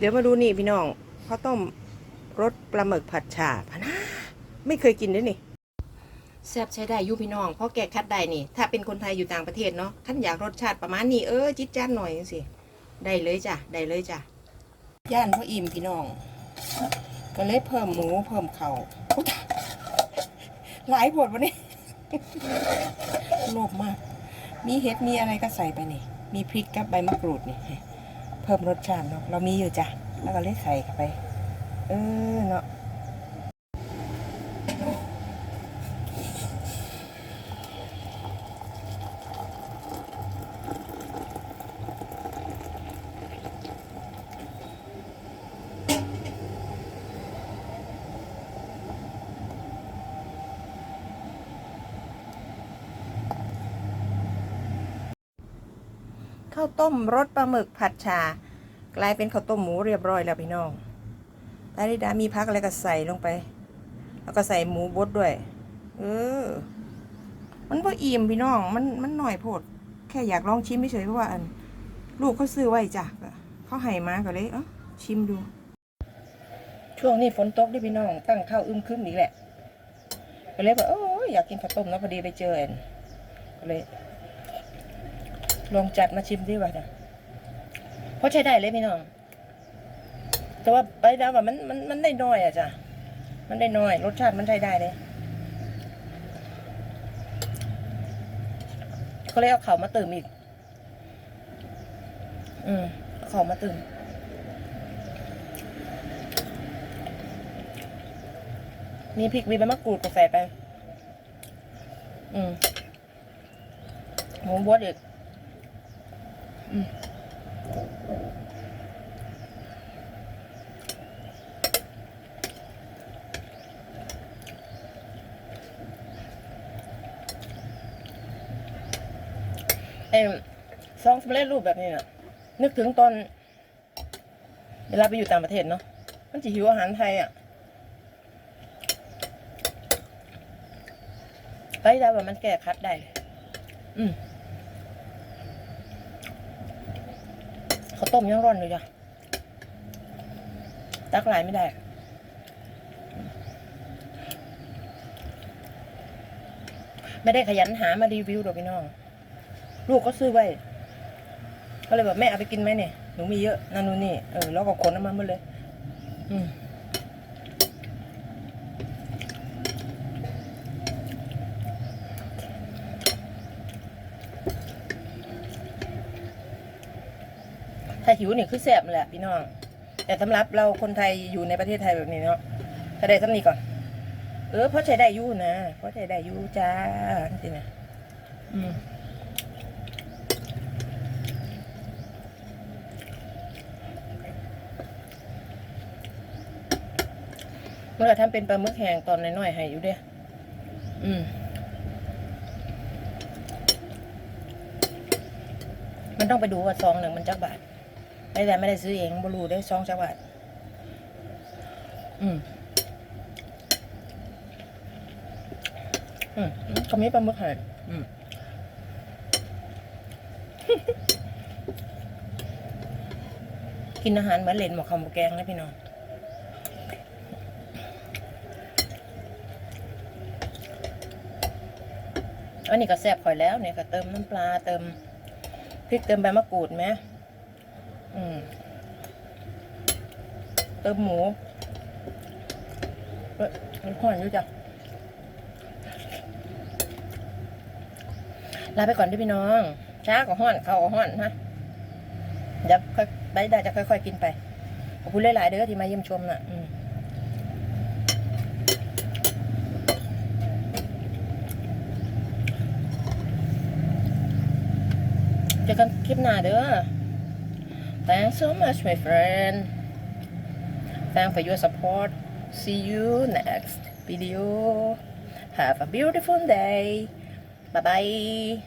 เดี๋ยวมาดูนี่พี่น้องข้าวต้มรสปลาหมึกผัดฉ่าพะนะไม่เคยกินด้วยนี่แซ่บใช้ได้ยุพี่น้องเพราะแกคัดได้นี่ ถ้าเป็นคนไทยอยู่ต่างประเทศเนาะขั้นอยากรสชาติประมาณนี้เออจิตจ้านหน่อยสิได้เลยจ้ะได้เลยจ้ะย่านเพราอิ่มพี่น้อง ก็เลยเพิ่มหมูเพิ่มเขา่าหลายบทวันนี้โลภมาก มีเห็ดมีอะไรก็ใส่ไปนี่ มีพริกกับใบมะกรูดนี่ พิ่มรสชาติเนาะเรามีอยู่จ้ะแล้วก็เลยใส่เข้าไป เออเนาะ ข้าวต้มรสปลาหมึกผัดชา กลายเป็นข้าวต้มหมูเรียบร้อยแล้วพี่น้องตาดิดามีพักอะไรก็ใส่ลงไป แล้วก็ใส่หมูบดด้วย เออ มันก็อิ่มพี่น้อง มันมันหน่อยโพด แค่อยากลองชิมไม่เฉยๆเพราะว่าอัน ลูกเขาซื้อไว้จ้ะก็เขาให้มาก็เลยเอ้าชิมดู ช่วงนี้ฝนตกด้วยพี่น้อง ตั้งข้าวอึมครึมอีกแหละก็เลยแบบโอ้อยากกินข้าวต้มเนาะพอดีไปเจออันก็เลย ลองจัดมาชิมดิว่าจ้ะเพราะใช้ได้เลยพี่น้อง แต่ว่าไปแล้วว่ามันมันมันได้น้อยอะจ้ะ มันได้น้อย รสชาติมันใช้ได้เลยก็เลยเอาเขามาเติมอีก อืมเอเขามาเติมมีพริกมีใบมะกรูดก็ใส่ไป อืมหมูบดอีก เอ็มซองสำเร็จรูปแบบนี้น่ะนึกถึงตอนเวลาไปอยู่ต่างประเทศเนาะมันจะหิวอาหารไทยอะไปได้ว่ามันแก้คัดได้ อืมข้าว ต้มยังร้อนอยู่จ้ะตักหลายไม่ได้ไม่ได้ขยันหามารีวิวดอกพี่น้อง ลูกก็ซื้อไว้ ก็เลยแบบแม่เอาไปกินไหมเนี่ย หนูมีเยอะนั่นนู่นนี่ เออ แล้วก็ขนออกมาหมดเลย อืม ถ้าหิวเนี่ยคือแสบแหละพี่น้อง แต่สำหรับเราคนไทยอยู่ในประเทศไทยแบบนี้เนาะถ้าได้สำนีก่อน เออเพราะใช้ได้ยู่นะเพราะใช้ได้ยู่จ้าจริงๆนะอืมเมื่อทำเป็นปลาหมึกแห้งตอนน้อยๆให้อยู่เด้อืมมันต้องไปดูว่าซองหนึ่งมันจักบาท ไม่ได้ไม่ได้ซื้อเองบรูได้ซองจักบาทอืมอืมคำนี้ปลาหมึกห้งอืมกินอาหารเหมือนเล่นหมกคำหมกแกงนะพี่น้องอันนี้ก็แซ่บข่อยแล้วเนี่ยก็เติมน้ำปลาเติมพริกเติมใบมะกรูดไหม เติมหมูเอ้ยมันห่อนอยู่จ้ะลาไปก่อนด้วยพี่น้อง ช้าก็ห่อน เขาก็ห่อนฮะเดี๋ยวค่อยได้ได้จะค่อย ๆ กินไป ขอบคุณหลาย ๆ เด้อที่มาเยี่ยมชมน่ะเจอกันคลิปหน้าเด้อ Thanks so much my friend. Thanks for your support. See you next video. Have a beautiful day. Bye bye